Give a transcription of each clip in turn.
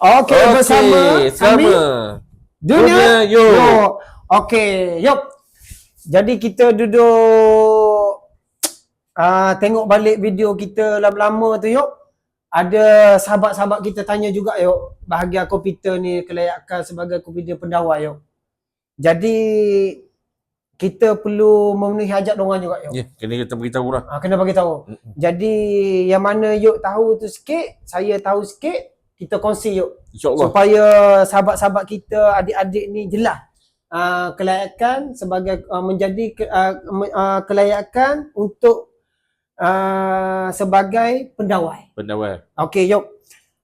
Okey, Okey, bersama sama. kami Dunia, Dunia Yo. Yo. Okey, yuk. Jadi kita duduk uh, tengok balik video kita lama-lama tu yuk. Ada sahabat-sahabat kita tanya juga yuk, bahagian komputer ni kelayakan sebagai komputer pendawai yuk. Jadi kita perlu memenuhi hajat diorang juga yuk. Ya, kena kita beritahu lah. Ha, kena bagi tahu. Mm-mm. Jadi yang mana yuk tahu tu sikit, saya tahu sikit, kita kongsi yuk InsyaAllah. supaya sahabat-sahabat kita adik-adik ni jelas uh, kelayakan sebagai uh, menjadi ke, uh, uh, kelayakan untuk uh, sebagai pendawai. Pendawai. Okey, yuk.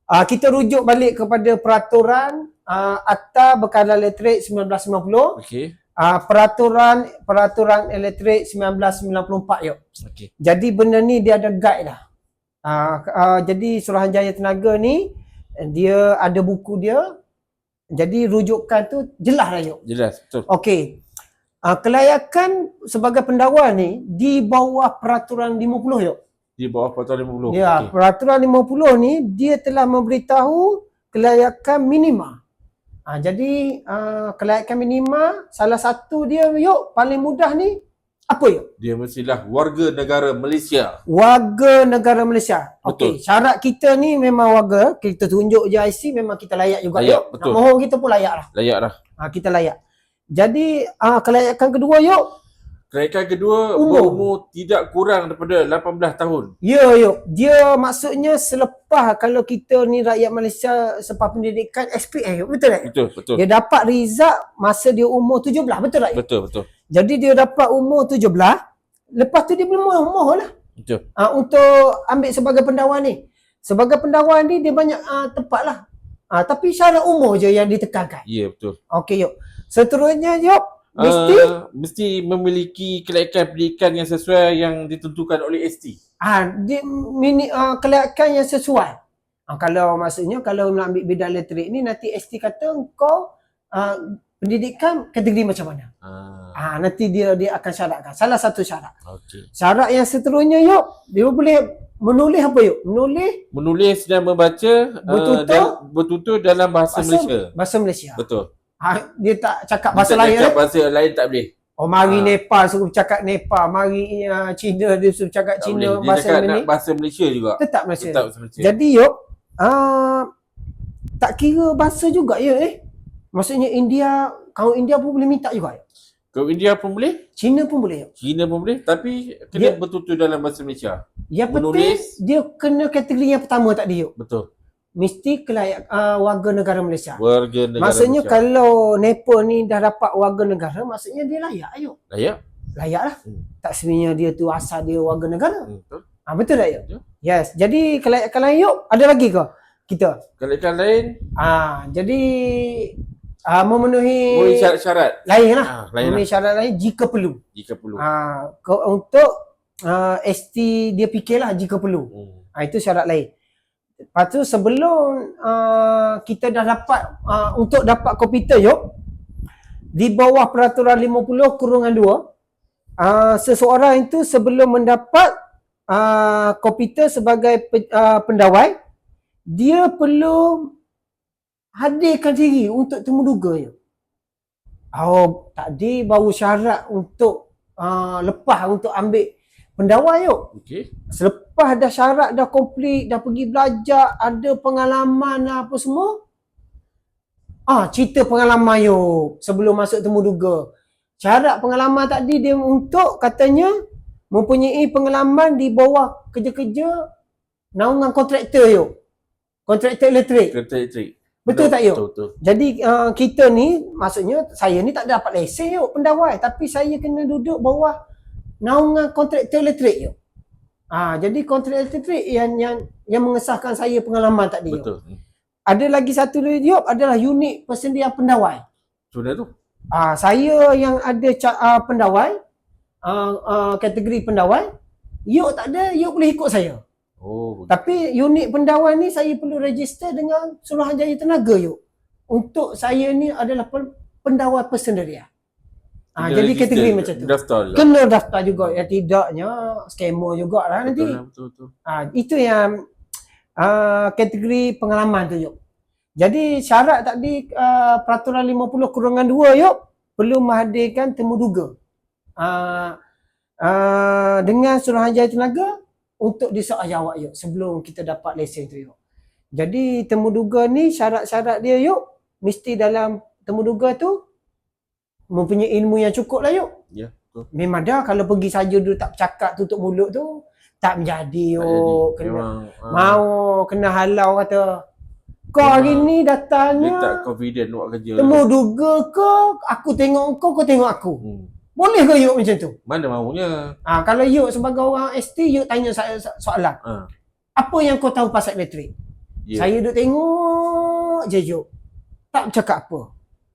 Uh, kita rujuk balik kepada peraturan uh, Akta Berkadar Elektrik 1990, Okey. uh, peraturan peraturan elektrik 1994 yuk. Okey. Jadi benda ni dia ada guide dah. Uh, uh, jadi Suruhanjaya Tenaga ni dia ada buku dia. Jadi rujukan tu jelas dah yuk. Jelas, betul. Okey. Uh, kelayakan sebagai pendawai ni di bawah peraturan 50 yuk. Di bawah peraturan 50. Ya, Okey. peraturan 50 ni dia telah memberitahu kelayakan minima. Ha, jadi uh, kelayakan minima salah satu dia yuk paling mudah ni apa yuk? Dia mestilah warga negara Malaysia. Warga negara Malaysia. Betul. Okey, syarat kita ni memang warga, kita tunjuk je IC memang kita layak juga. Layak, betul. Nak mohon kita pun layak lah. Layak dah. Ha, kita layak. Jadi uh, kelayakan kedua yuk. Kenaikan kedua, Umur. berumur tidak kurang daripada 18 tahun. Ya yuk. Dia maksudnya selepas kalau kita ni rakyat Malaysia selepas pendidikan SPM. Betul tak? Betul, betul. Dia dapat result masa dia umur 17. Betul tak? Betul, betul. Jadi dia dapat umur 17. Lepas tu dia boleh mohon lah. Betul. uh, untuk ambil sebagai pendawai ni. Sebagai pendawai ni dia banyak uh, tempat lah. Uh, tapi syarat umur je yang ditekankan. Ya, betul. Okey yuk. Seterusnya yuk. Mesti Uh, mesti memiliki kelayakan pendidikan yang sesuai yang ditentukan oleh ST. ah dia mini uh, kelayakan yang sesuai. Uh, kalau maksudnya kalau nak ambil bidang elektrik ni nanti ST kata kau uh, pendidikan kategori macam mana. Ah, Ah nanti dia dia akan syaratkan. Salah satu syarat. okey. Syarat yang seterusnya yuk dia boleh menulis apa yuk? Menulis Menulis dan membaca uh, Bertutur? dan bertutur dalam bahasa, bahasa Malaysia. Bahasa Malaysia. Betul. Ha, dia tak cakap bahasa Tak lain. cakap eh? bahasa lain tak boleh. Oh mari Ah. Nepal suruh cakap Nepal, mari uh, Cina dia suruh cakap Tak Cina boleh. Dia bahasa cakap nak bahasa Malaysia juga. Tetap Malaysia. Tetap Malaysia. Jadi yuk, uh, tak kira bahasa juga ya eh. Maksudnya India, kaum India pun boleh minta juga. Yuk. Kalau India pun boleh, Cina pun boleh. Yuk. China pun boleh, tapi kena Dia- bertutur dalam bahasa Malaysia. Yang penting dia kena kategori yang pertama tadi yuk. Betul. Mesti kelayak uh, warga negara Malaysia. Warga negara maksudnya Malaysia. kalau Nepal ni dah dapat warga negara, maksudnya dia layak yuk. Layak. Layak lah. Hmm. Tak sebenarnya dia tu asal dia warga negara. Hmm, betul. Ah betul tak? Betul. Yes. Jadi kelayakan lain yuk, ada lagi ke kita? Kelayakan lain, Ah, jadi ah, memenuhi boleh syarat-syarat. lain lah. Ah, lain memenuhi lah, syarat lain jika perlu. jika perlu. Ah, ke- untuk ah, ST dia fikirlah jika perlu. Hmm. Ah, itu syarat lain. Lepas tu sebelum ah, kita dah dapat ah, untuk dapat komputer yuk di bawah peraturan 50 kurungan 2 ah, seseorang itu sebelum mendapat ah, komputer sebagai pe- ah, pendawai dia perlu hadirkan diri untuk temuduga ya. Oh, tadi baru syarat untuk uh, lepas untuk ambil pendawai yuk. Okey. Selepas dah syarat dah komplit, dah pergi belajar, ada pengalaman apa semua. Ah, cerita pengalaman yuk sebelum masuk temuduga. Syarat pengalaman tadi dia untuk katanya mempunyai pengalaman di bawah kerja-kerja naungan kontraktor yuk. Kontraktor elektrik. Kereta elektrik. Betul tak yuk? Betul, betul. Jadi uh, kita ni maksudnya saya ni tak dapat lesen yuk pendawai tapi saya kena duduk bawah naungan kontraktor elektrik yuk. Ah jadi kontraktor elektrik yang yang yang mengesahkan saya pengalaman tadi yuk. Betul. Hmm. Ada lagi satu lagi yuk adalah unit persediaan pendawai. Sudah tu. Ah saya yang ada ca- uh, pendawai uh, uh, kategori pendawai yuk tak ada yuk boleh ikut saya. Oh, Tapi unit pendawai ni saya perlu register dengan Suruhanjaya Tenaga yuk. Untuk saya ni adalah pen- pendawai persendirian. Ah, Kena jadi kategori macam tu. Daftar juga. Kena daftar juga. Ya tidaknya scammer juga lah nanti. Betul, lah, betul, betul. Ah, itu yang ah, kategori pengalaman tu yuk. Jadi syarat tadi uh, peraturan 50 kurangan 2 yuk perlu menghadirkan temuduga. Uh, uh, dengan Suruhanjaya Tenaga untuk disoal yuk sebelum kita dapat lesen tu yuk. Jadi temuduga ni syarat-syarat dia yuk mesti dalam temuduga tu mempunyai ilmu yang cukup lah yuk. Ya, betul. Memang dah kalau pergi saja dulu tak bercakap tutup mulut tu tak menjadi Tak yuk. Kena, Memang ah, mau kena halau kata kau hari ni dia datangnya tak confident buat kerja. temu duga ke aku tengok kau kau tengok aku. Hmm. Boleh ke yuk macam tu? Mana maunya? Ah kalau yuk sebagai orang ST yuk tanya so- so- soalan. Ah. Apa yang kau tahu pasal elektrik? Ya. Saya duduk tengok je yuk. Tak bercakap apa.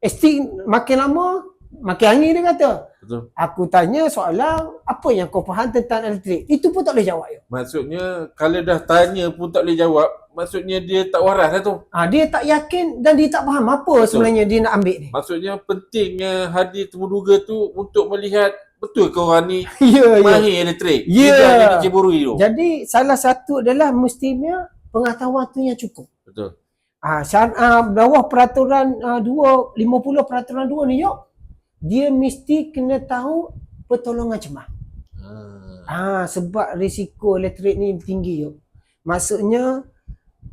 ST makin lama makin angin dia kata. Betul. Aku tanya soalan apa yang kau faham tentang elektrik? Itu pun tak boleh jawab yuk. Maksudnya kalau dah tanya pun tak boleh jawab, maksudnya dia tak waras lah tu. Ah dia tak yakin dan dia tak faham apa Betul. sebenarnya dia nak ambil ni. Maksudnya pentingnya hadir temuduga tu untuk melihat betul ke orang ni Ya ya. mahir elektrik. Ya. Tidak jadi ciburui tu. Jadi salah satu adalah mestinya pengetahuan tu yang cukup. Betul. Ah, syar, ah bawah peraturan ah, 2 50 peraturan 2 ni yuk. Dia mesti kena tahu pertolongan cemas. Ah. Ah sebab risiko elektrik ni tinggi yuk. Maksudnya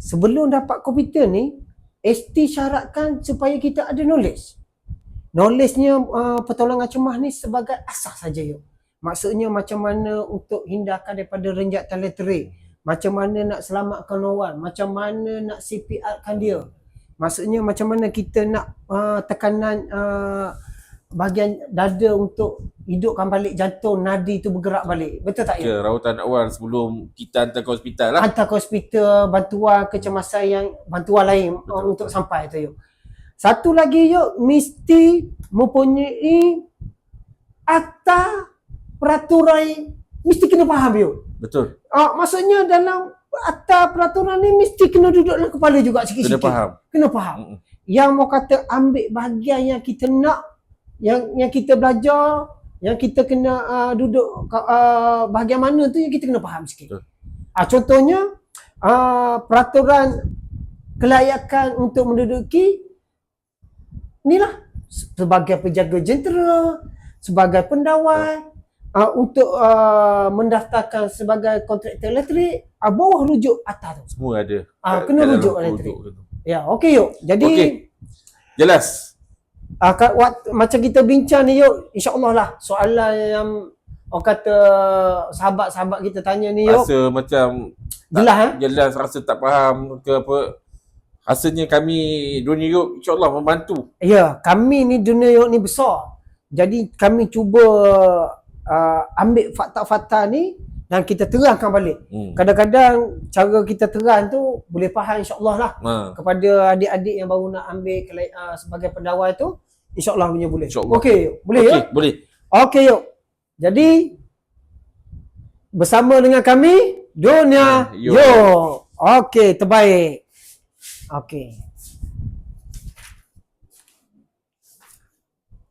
sebelum dapat komputer ni ST syaratkan supaya kita ada knowledge. Knowledge-nya uh, pertolongan cemas ni sebagai asas saja yuk. Maksudnya macam mana untuk hindarkan daripada renjatan elektrik. Macam mana nak selamatkan lawan. Macam mana nak CPR kan dia. Maksudnya macam mana kita nak uh, tekanan uh, bahagian dada untuk hidupkan balik jantung nadi tu bergerak balik. Betul tak ya? Ya, rawatan awal sebelum kita hantar ke hospital lah. Hantar ke hospital, bantuan kecemasan yang bantuan lain Betul, untuk betul. sampai tu yuk. Satu lagi yuk mesti mempunyai akta peraturan mesti kena faham yuk. Betul. Ah, maksudnya dalam akta peraturan ni mesti kena duduk dalam kepala juga Kena sikit-sikit. faham. Kena faham. Mm-mm. Yang mau kata ambil bahagian yang kita nak, yang yang kita belajar, yang kita kena uh, duduk uh, bahagian mana tu yang kita kena faham sikit. Betul. Ah, contohnya uh, peraturan kelayakan untuk menduduki inilah sebagai penjaga jentera, sebagai pendawai, uh, untuk uh, mendaftarkan sebagai kontraktor elektrik, uh, bawah rujuk atas tu. Semua ada. Ah, Kat- kena rujuk elektrik. Ya, okey yuk. Jadi Okey. Jelas. Ah, kat, waktu, macam kita bincang ni yuk, insyaAllah lah soalan yang orang kata sahabat-sahabat kita tanya ni yuk, Rasa macam jelas eh? jelas rasa tak faham ke apa. Rasanya kami dunia yuk insyaAllah membantu. Ya, kami ni dunia yuk ni besar. Jadi kami cuba uh, ambil fakta-fakta ni dan kita terangkan balik. Hmm. Kadang-kadang cara kita terang tu boleh faham insyaAllah lah Ha. kepada adik-adik yang baru nak ambil uh, sebagai pendawai tu, insyaAllah punya boleh. InsyaAllah. Okey, boleh Okey, yuk? boleh. Okey yuk. Jadi bersama dengan kami Dunia Yo. Yo. Okey, terbaik. Okey.